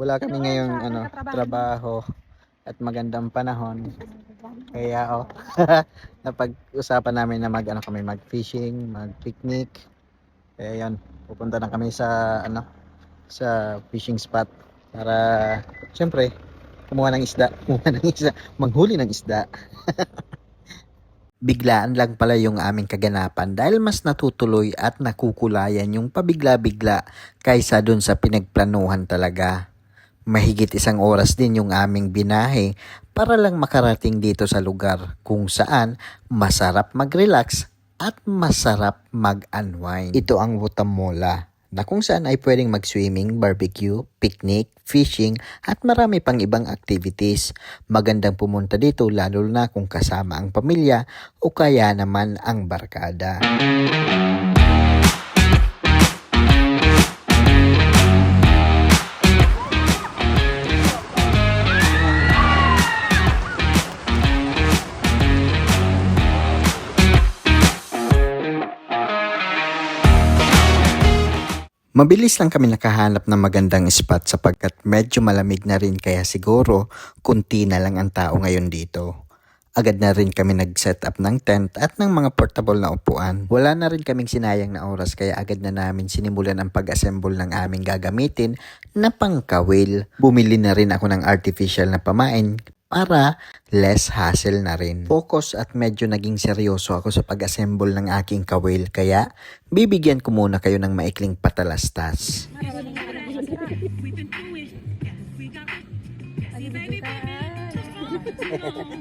wala kami ngayong ano, trabaho at magandang panahon. Kaya oh, napag-usapan namin na mag ano kami mag fishing, mag picnic. Kaya yan, pupunta na kami sa ano sa fishing spot para syempre kumuha ng isda, kumuha ng isda, manghuli ng isda. Biglaan lang pala yung aming kaganapan dahil mas natutuloy at nakukulayan yung pabigla-bigla kaysa dun sa pinagplanuhan talaga. Mahigit isang oras din yung aming binahe para lang makarating dito sa lugar kung saan masarap mag-relax at masarap mag-unwind. Ito ang Wutamola na kung saan ay pwedeng mag-swimming, barbecue, picnic, fishing at marami pang ibang activities. Magandang pumunta dito lalo na kung kasama ang pamilya o kaya naman ang barkada. Mabilis lang kami nakahanap ng magandang spot sapagkat medyo malamig na rin kaya siguro kunti na lang ang tao ngayon dito. Agad na rin kami nag-set up ng tent at ng mga portable na upuan. Wala na rin kaming sinayang na oras kaya agad na namin sinimulan ang pag-assemble ng aming gagamitin na pangkawil. Bumili na rin ako ng artificial na pamain para less hassle na rin. Focus at medyo naging seryoso ako sa pag-assemble ng aking kawil kaya bibigyan ko muna kayo ng maikling patalastas.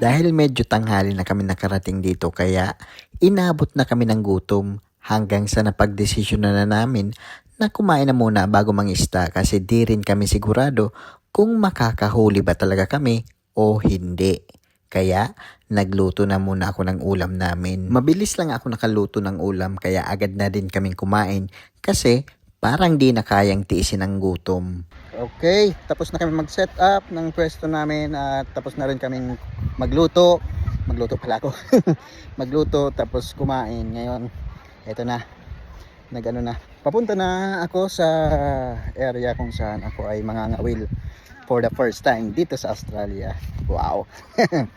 Dahil medyo tanghali na kami nakarating dito kaya inabot na kami ng gutom hanggang sa napagdesisyon na, na namin na kumain na muna bago mangista kasi di rin kami sigurado kung makakahuli ba talaga kami o hindi. Kaya nagluto na muna ako ng ulam namin. Mabilis lang ako nakaluto ng ulam kaya agad na din kaming kumain kasi parang di na kayang tiisin ang gutom. Okay, tapos na kami mag-set up ng pwesto namin at tapos na rin kaming magluto. Magluto pala ako. magluto tapos kumain. Ngayon, eto na. Nagano na. Papunta na ako sa area kung saan ako ay mangangawil for the first time dito sa Australia. Wow.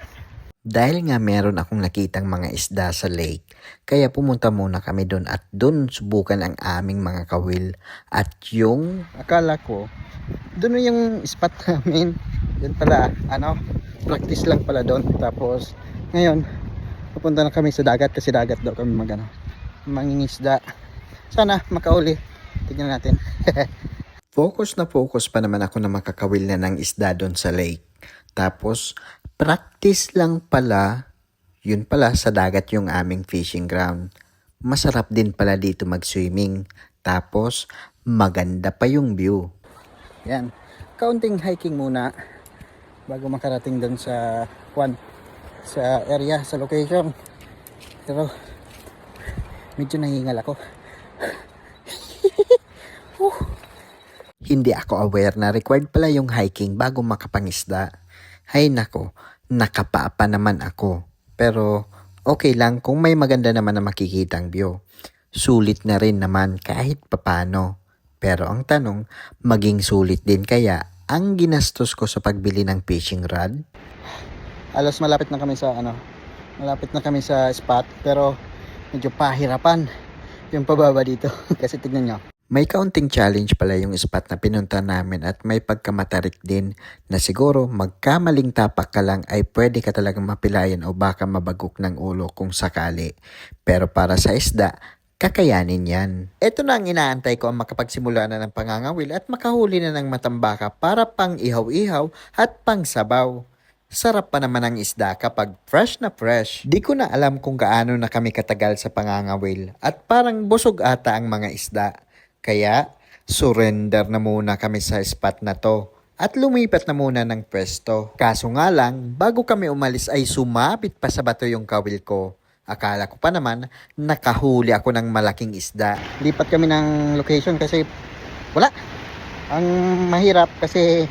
Dahil nga meron akong nakitang mga isda sa lake, kaya pumunta muna kami doon at doon subukan ang aming mga kawil. At yung akala ko, doon yung spot namin. Yun pala, ano, practice lang pala doon. Tapos, ngayon, pupunta na kami sa dagat kasi dagat daw kami mag, ano, mangingisda. Sana makauli. Tignan natin. focus na focus pa naman ako na makakawil na ng isda doon sa lake. Tapos, practice lang pala, yun pala sa dagat yung aming fishing ground. Masarap din pala dito mag-swimming. Tapos, maganda pa yung view. Yan. Kaunting hiking muna bago makarating doon sa kwan sa area, sa location. Pero, medyo nangingal ako. Hindi ako aware na required pala yung hiking bago makapangisda. Hay nako, nakapapa naman ako. Pero okay lang kung may maganda naman na makikitang view. Sulit na rin naman kahit papano. Pero ang tanong, maging sulit din kaya ang ginastos ko sa pagbili ng fishing rod? Alos malapit na kami sa ano, malapit na kami sa spot pero medyo pahirapan yung pababa dito kasi tignan nyo may kaunting challenge pala yung spot na pinunta namin at may pagkamatarik din na siguro magkamaling tapak ka lang ay pwede ka talagang mapilayan o baka mabagok ng ulo kung sakali. Pero para sa isda, kakayanin yan. Ito na ang inaantay ko ang makapagsimula na ng pangangawil at makahuli na ng matambaka para pang ihaw-ihaw at pang sabaw. Sarap pa naman ang isda kapag fresh na fresh. Di ko na alam kung gaano na kami katagal sa pangangawil at parang busog ata ang mga isda. Kaya, surrender na muna kami sa spot na to at lumipat na muna ng pwesto. Kaso nga lang, bago kami umalis ay sumabit pa sa bato yung kawil ko. Akala ko pa naman, nakahuli ako ng malaking isda. Lipat kami ng location kasi wala. Ang mahirap kasi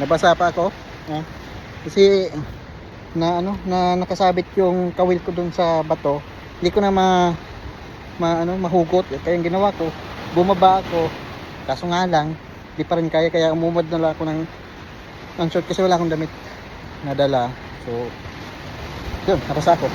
nabasa pa ako. Eh, kasi na ano na nakasabit yung kawil ko dun sa bato. Hindi ko na ma, ma ano mahugot. Kaya yung ginawa ko, bumaba ako kaso nga lang di pa rin kaya kaya umumad na lang ako ng, ng short kasi wala akong damit nadala. So, yun, napasa ako.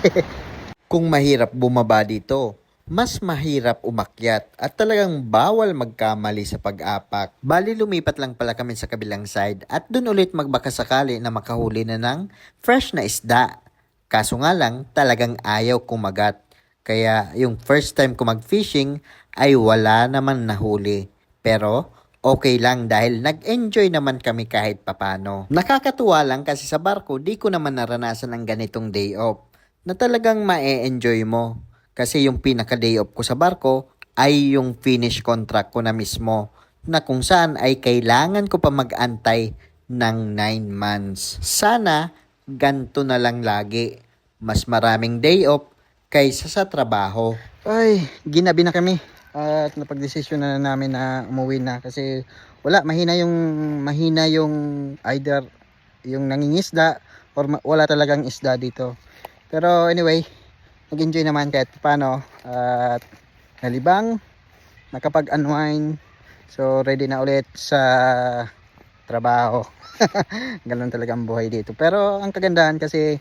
Kung mahirap bumaba dito, mas mahirap umakyat at talagang bawal magkamali sa pag-apak. Bali lumipat lang pala kami sa kabilang side at dun ulit magbaka sakali na makahuli na ng fresh na isda. Kaso nga lang talagang ayaw kumagat. Kaya yung first time ko mag-fishing ay wala naman nahuli. Pero okay lang dahil nag-enjoy naman kami kahit papano. Nakakatuwa lang kasi sa barko di ko naman naranasan ang ganitong day off na talagang ma-enjoy mo. Kasi yung pinaka-day off ko sa barko ay yung finish contract ko na mismo na kung saan ay kailangan ko pa mag-antay ng 9 months. Sana ganto na lang lagi. Mas maraming day off kaysa sa trabaho. Ay, ginabi na kami. At napagdesisyon na namin na umuwi na kasi wala mahina yung mahina yung either yung nangingisda or wala talagang isda dito. Pero anyway, nag-enjoy naman kahit paano at nalibang, nakapag-unwind. So ready na ulit sa trabaho. Ganun talaga ang buhay dito. Pero ang kagandahan kasi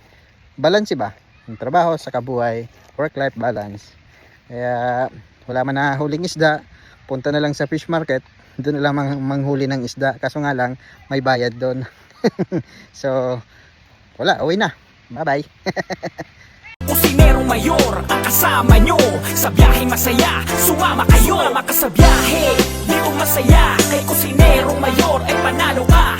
balance ba? Yung trabaho sa kabuhay, work-life balance. Kaya wala man na huling isda, punta na lang sa fish market, doon na lang mang- manghuli ng isda. Kaso nga lang, may bayad doon. so, wala, uwi na. Bye-bye. Kusinero Mayor ang kasama nyo Sa biyahe masaya, sumama kayo Sumama ka sa biyahe, di ko masaya Kay Kusinero Mayor ay panalo ka